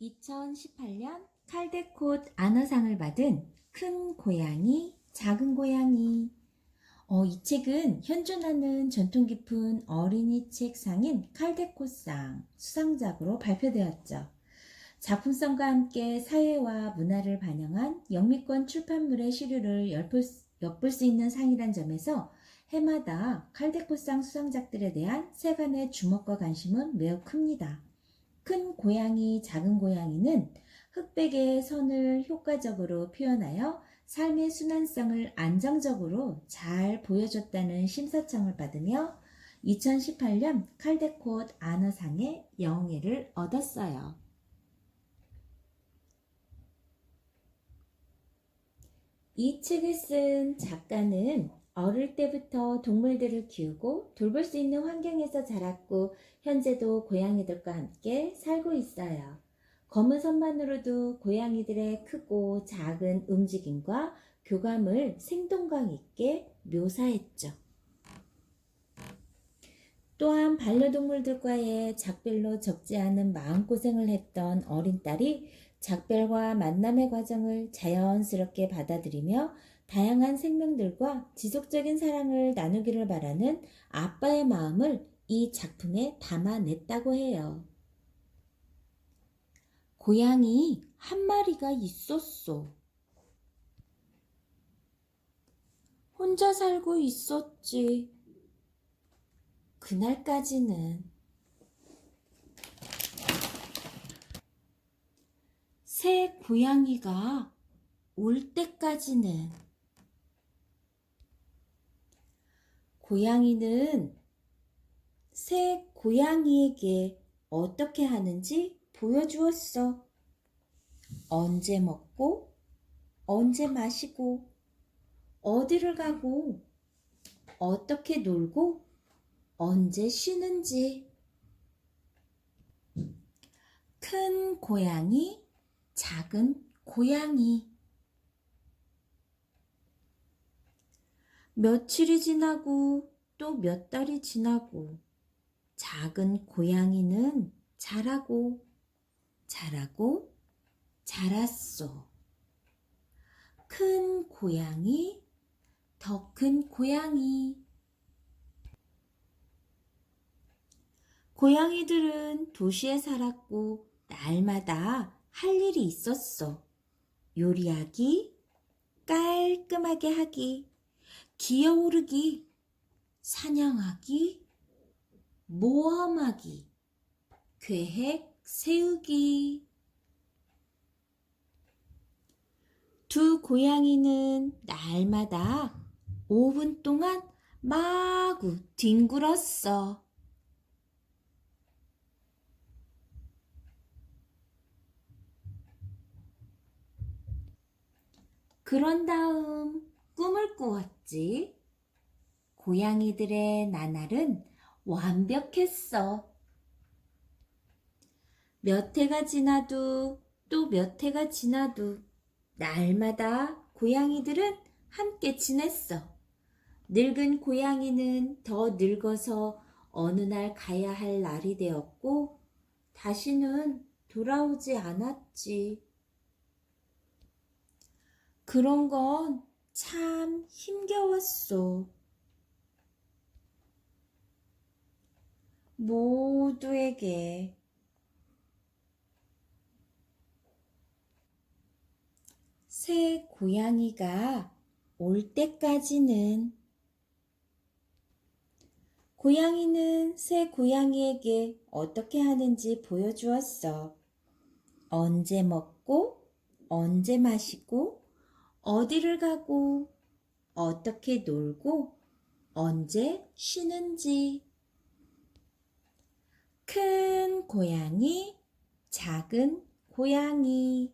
2018년 칼데콧 아너상을 받은 큰 고양이, 작은 고양이. 어, 이 책은 현존하는 전통 깊은 어린이 책상인 칼데콧상 수상작으로 발표되었죠. 작품성과 함께 사회와 문화를 반영한 영미권 출판물의 시류를 엿볼 수- 엿볼 수 있는 상이란 점에서 해마다 칼데콧상 수상작들에 대한 세간의 주목과 관심은 매우 큽니다. 큰 고양이, 작은 고양이는 흑백의 선을 효과적으로 표현하여 삶의 순환성을 안정적으로 잘 보여줬다는 심사청을 받으며 2018년 칼데콧 아너상의 영예를 얻었어요. 이 책을 쓴 작가는 어릴 때부터 동물들을 키우고 돌볼 수 있는 환경에서 자랐고 현재도 고양이들과 함께 살고 있어요. 검은 선만으로도 고양이들의 크고 작은 움직임과 교감을 생동감 있게 묘사했죠. 또한 반려동물들과의 작별로 적지 않은 마음고생을 했던 어린 딸이 작별과 만남의 과정을 자연스럽게 받아들이며 다양한 생명들과 지속적인 사랑을 나누기를 바라는 아빠의 마음을 이 작품에 담아냈다고 해요. 고양이 한 마리가 있었어. 혼자 살고 있었지. 그날까지는 새 고양이가 올 때까지는 고양이는 새 고양이에게 어떻게 하는지 보여주었어. 언제 먹고, 언제 마시고, 어디를 가고, 어떻게 놀고, 언제 쉬는지. 큰 고양이, 작은 고양이. 며칠이 지나고 또 몇 달이 지나고 작은 고양이는 자라고 자라고 자랐어. 큰 고양이, 더 큰 고양이. 고양이들은 도시에 살았고 날마다 할 일이 있었어. 요리하기, 깔끔하게 하기, 기어오르기, 사냥하기, 모험하기, 계획 세우기. 두 고양이는 날마다 5분 동안 마구 뒹굴었어. 그런 다음 꿈을 꾸었지. 고양이들의 나날은 완벽했어. 몇 해가 지나도 또 몇 해가 지나도 날마다 고양이들은 함께 지냈어. 늙은 고양이는 더 늙어서 어느 날 가야 할 날이 되었고 다시는 돌아오지 않았지. 그런 건 참 힘겨웠어. 모두에게 새 고양이가 올 때까지는 고양이는 새 고양이에게 어떻게 하는지 보여주었어. 언제 먹고, 언제 마시고, 어디를 가고, 어떻게 놀고, 언제 쉬는지. 큰 고양이, 작은 고양이.